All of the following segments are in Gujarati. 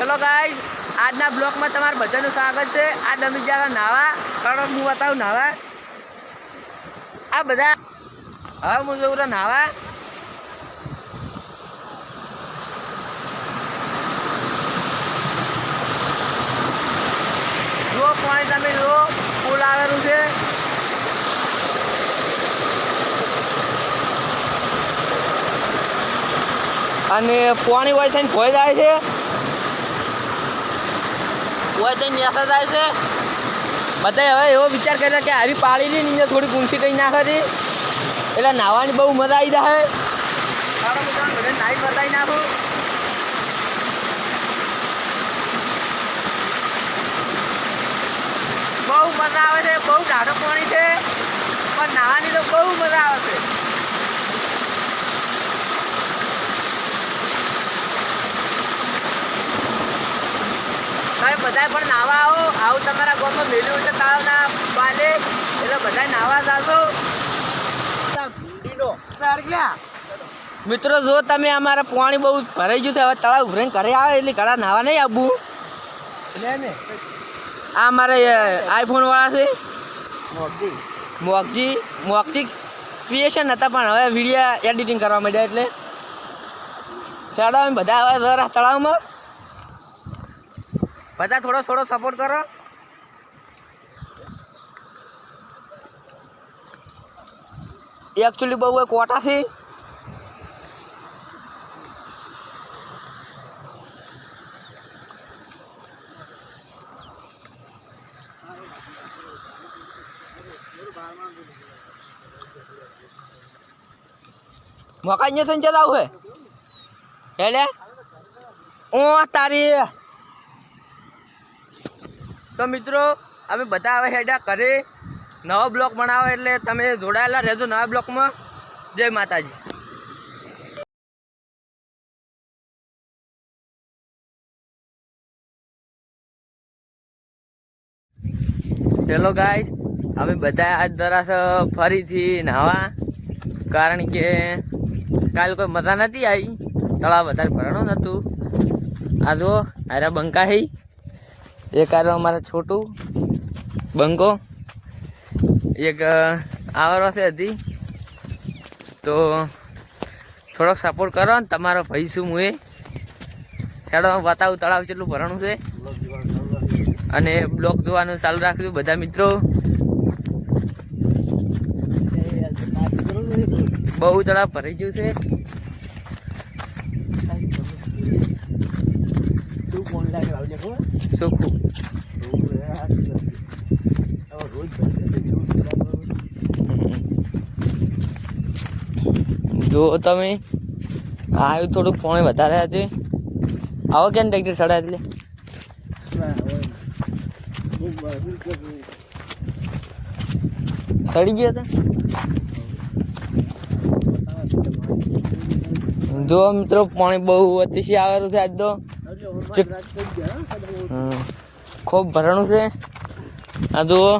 ચલો ગાઈઝ, આજના બ્લોગમાં તમારું બધાનું સ્વાગત છે. આ અમે જ્યારે નાવા, કારણ હું બતાવું નાવા. આ બધા હવે હું રહ્યો નાવા. જુઓ પાણી તમે જુઓ પુલ આવેલું છે. અને પાણી હોય થઈને ભોય જાય છે. હોય તો નેસા થાય છે. બધા હવે એવો વિચાર કરે કે આવી પાળીની નીચે થોડી ગુંસી કરી નાખે એટલે નાહવાની બહુ મજા આવી જાય નાહી બતાવી નાખું. બહુ મજા આવે છે, બહુ ઝાડો પાણી છે, પણ નાહવાની તો બહુ મજા આવે છે. બધા પણ નાવા આવો. આવું તમારા ગામમાં મેળ્યું છે તળાવના બાલે. એટલે બધા નાવા જાશો. મિત્રો જો તમે અમારા પાણી બહુ ભરાઈ ગયું છે હવે તળાવ ઉભરીને ઘરે આવે એટલે ઘણા નાવા નહીં આવવું આ અમારે આઈફોન વાળા છે. મોકજી મોકજી ક્રિએશન હતા પણ હવે વીડિયો એડિટિંગ કરવા માંડ્યા એટલે. ચાલો બધા હવે તળાવમાં. બધા થોડો થોડો સપોર્ટ કરો. એકચ્યુઅલી બહુ કોટાથી અહીંયા થઈને જતા આવું હે? એટલે ઓ તારી. તો મિત્રો, અમે બધા હવે હેડા ઘરે નવો બ્લોક બનાવે એટલે તમે જોડાયેલા રહેજો નવા બ્લોકમાં જય માતાજી. હેલો ગાઈસ, અમે બધા આજ દરાસ ફરીથી નાવા કારણ કે કાલ કોઈ મજા નથી આવી. તળાવ વધારે ભરણું નહોતું આ જો આરા બંકા હઈ એક આરો અમારે છોટું, બંકો. એક આવરો છે હતી તો થોડોક સપોર્ટ કરો ને તમારો ભાઈ શું હું એ ખેડો બતાવું તળાવ કેટલું ભરણું છે. અને બ્લોગ જોવાનું ચાલુ રાખજો બધા મિત્રો. બહુ તળાવ ભરાઈ ગયું છે. ચોખ્ખું. જો તમે આવ્યું થોડુંક પોણે વધારે આજે. આવો કેમ ટ્રેક્ટર સડા એટલે? સડી ગયા હતા જો મિત્રો, પાણી બહુ અતિશય આવેલું છે આજ તો. ખૂબ ભરાણું છે. આ જુઓ.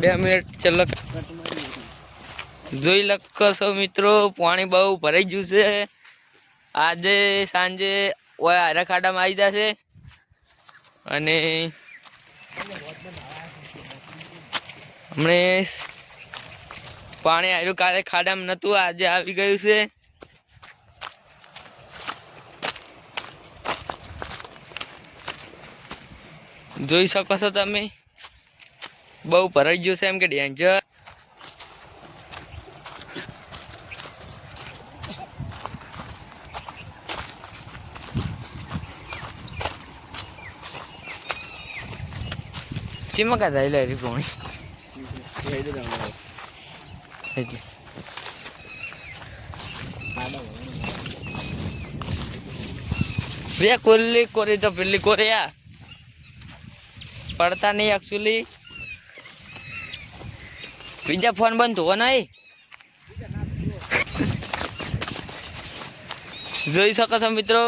બે મિનિટ ચલક જોઈ લખો છો મિત્રો પાણી બહુ ભરાઈ ગયું છે. આજે સાંજે આરા ખાડામાં આવી જશે અને હમણે પાણી આવ્યું કાલે ખાડામાં નહોતું આજે આવી ગયું છે. જોઈ શકો છો તમે. બહુ ભરાઈ ગયું છે એમ કે ડેન્જર. ચીમકા થાય લે રી પોણી બે કોરી કોરી તો પેલી કોરિયા પડતા નહીં એકચ્યુઅલી બીજા ફોન બંધ ધોવો નહીં. જોઈ શકો છો મિત્રો,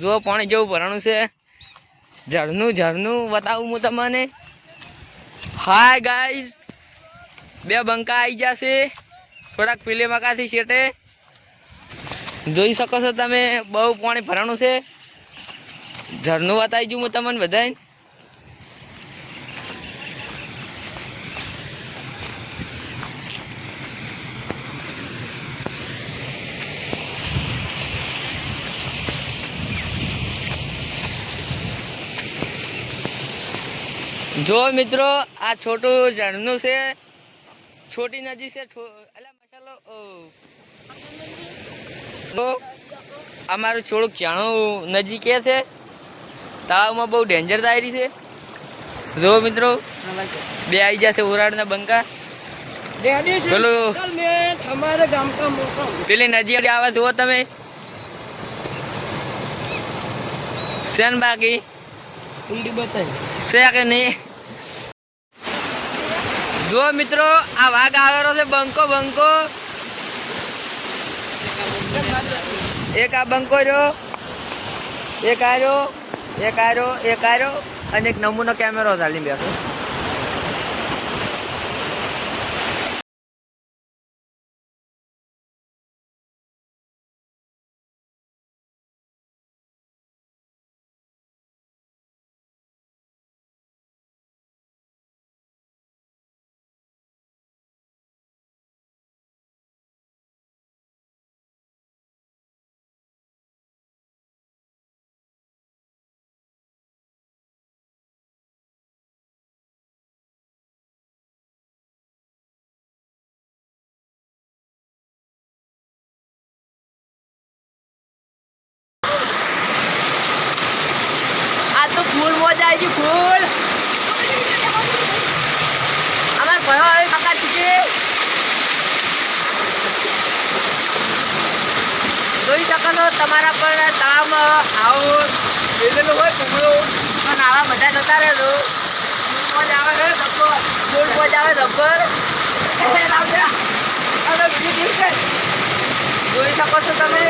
જુઓ પાણી જેવું ભરાણું છે. ઝરનું ઝરનું બતાવું હું તમને. હાય ગાઈઝ બે બંકા આવી જશે થોડાક પીલે મકાથી શેટે જોઈ શકો છો તમે, બહુ પાણી ભરાણું છે. ઝરનું બતાવી જઉં હું તમને બધાને. જો મિત્રો આ છોટું ઝરણું છે. છોટી નદી છે. મસાલો. તો અમારું થોડુંક ચાણું નજીક છે. તળાવમાં બહુ ડેન્જર તારી છે. જો મિત્રો બે આવી જશે ઉરાડના બંકા. છે. પેલું- પેલી નદી આવે જુઓ તમે. શેન બાકી? કુંડી નહીં? જુઓ મિત્રો, આ વાઘ આવેલો છે બંકો બંકો. એક આ બંકો રહ્યો, એક આર્યો એક આર્યો એક આર્યો અને એક નમૂનો કેમેરો ચાલી બેઠો. મોજા આવી ગઈ ફૂલ અમાર ભયો હવે કાકા છે જોઈ શકો છો તમારા પણ તળાવમાં આવું લીધેલું હોય કુમળું પણ આવા બધા જતા રહેજો મોજ આવે છે ધબ્બર ફૂલ મોજ આવે ધબ્બર જોઈ શકો છો તમે